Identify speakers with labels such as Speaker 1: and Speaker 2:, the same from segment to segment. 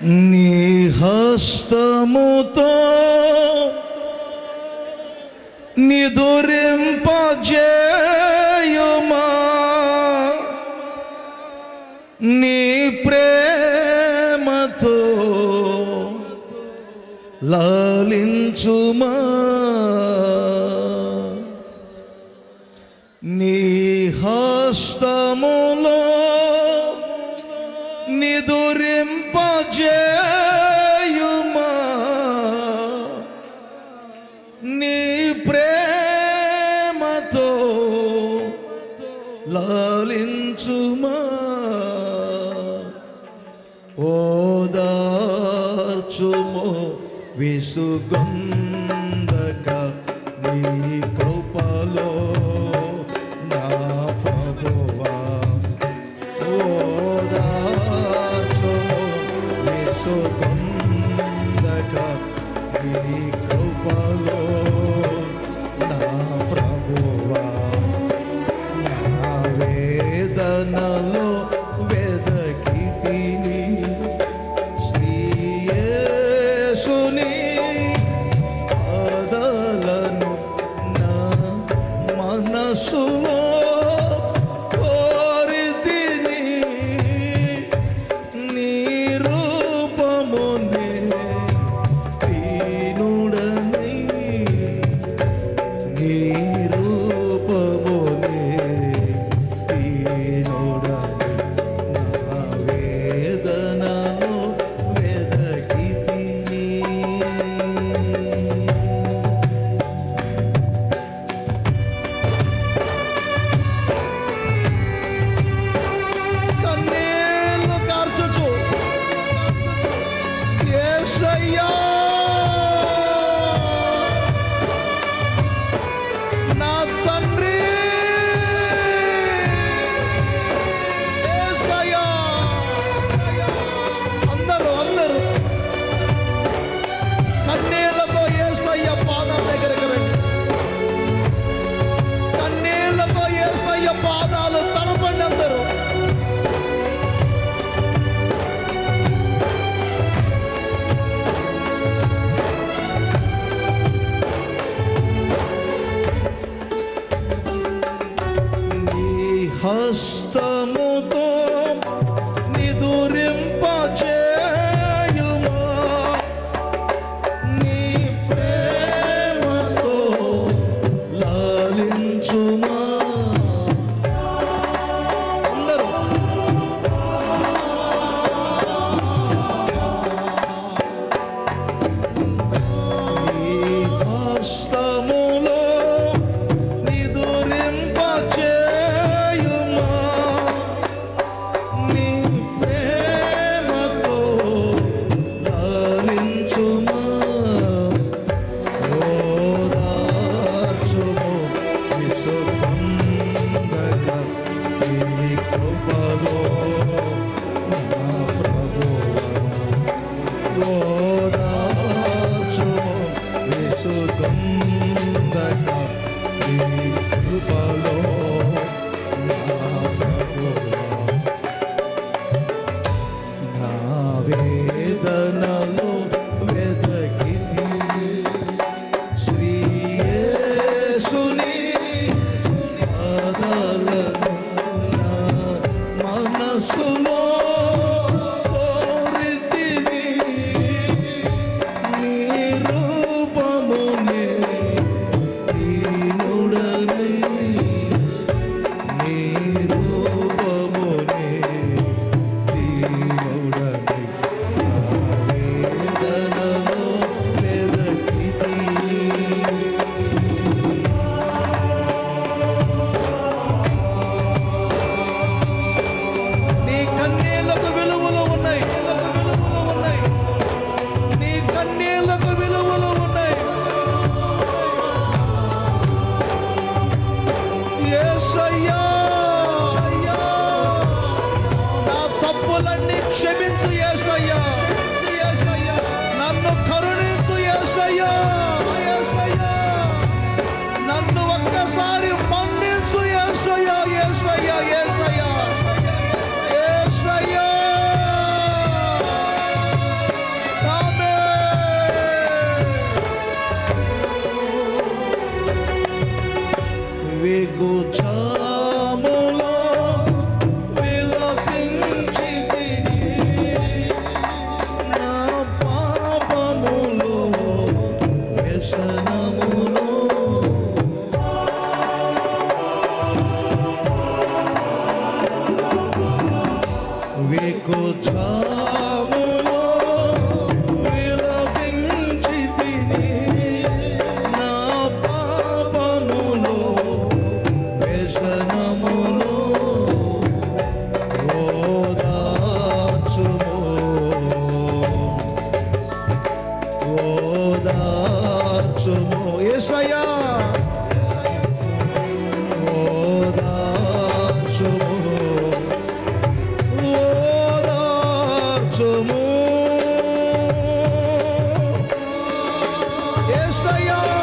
Speaker 1: నీ హస్తముతో నిదురింపజేయుమా? నీ ప్రేమతో లాలించుమా? నీ హస్తములో সুমা ഓദാർച്ചുമോ വിസുഗന്ധക നീ കൃപലോ നാ ഭഗവാ ഓദാർച്ചുമോ വിസുഗന്ധക നീ নমো 加油！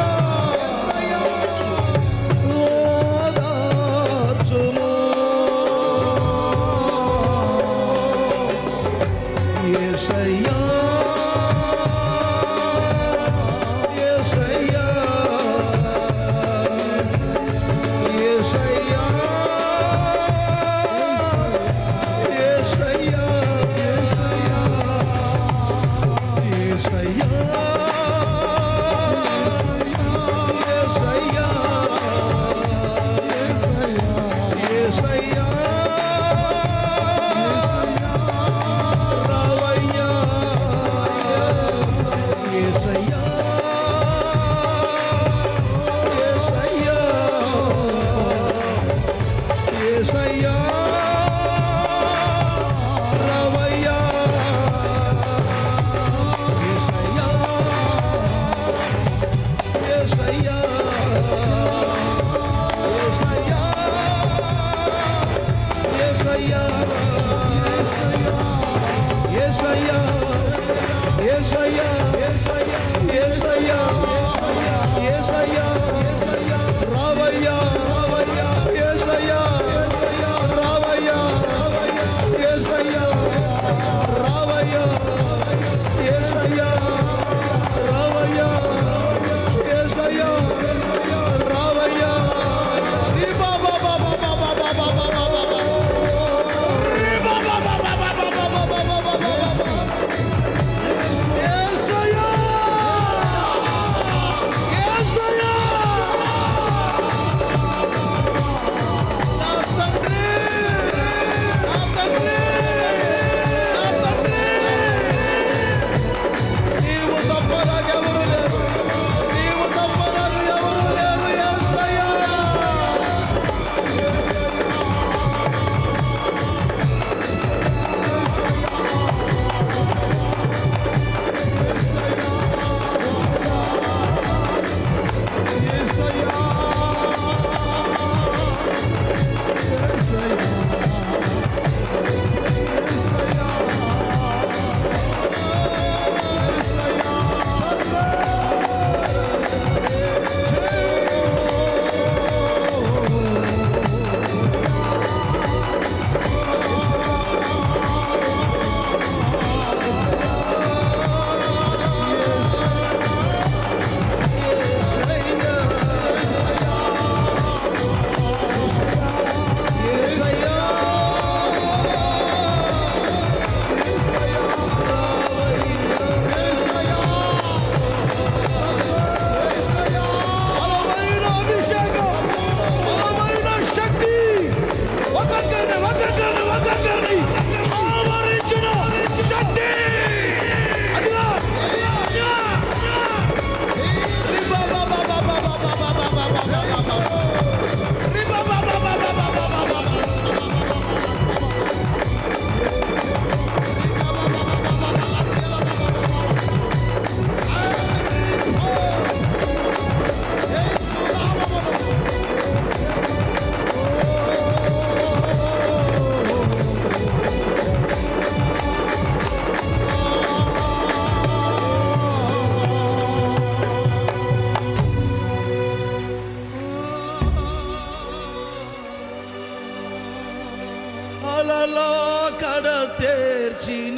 Speaker 1: energy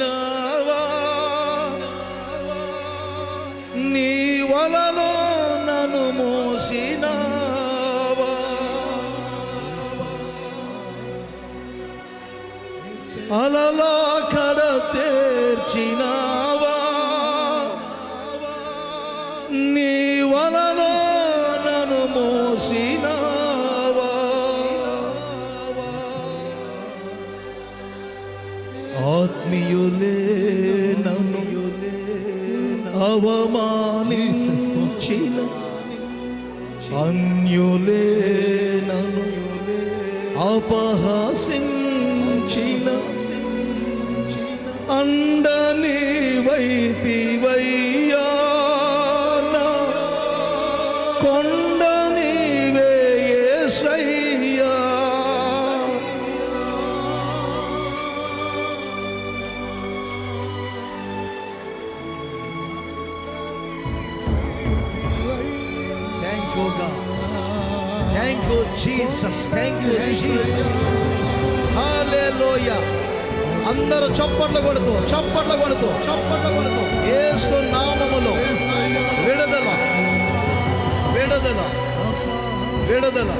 Speaker 1: అన్యులే నన్ను అపహాసించిన అండని వైతివయ్యా నా కొండ నీవే thanks Thank you, Thank you, Jesus. Thank you, Jesus. Hallelujah. అందరూ చప్పట్లు కొడుతూ చప్పట్లు కొడుతూ చప్పట్లు కొడుతూ యేసు నామములో విడుదల విడుదల విడుదల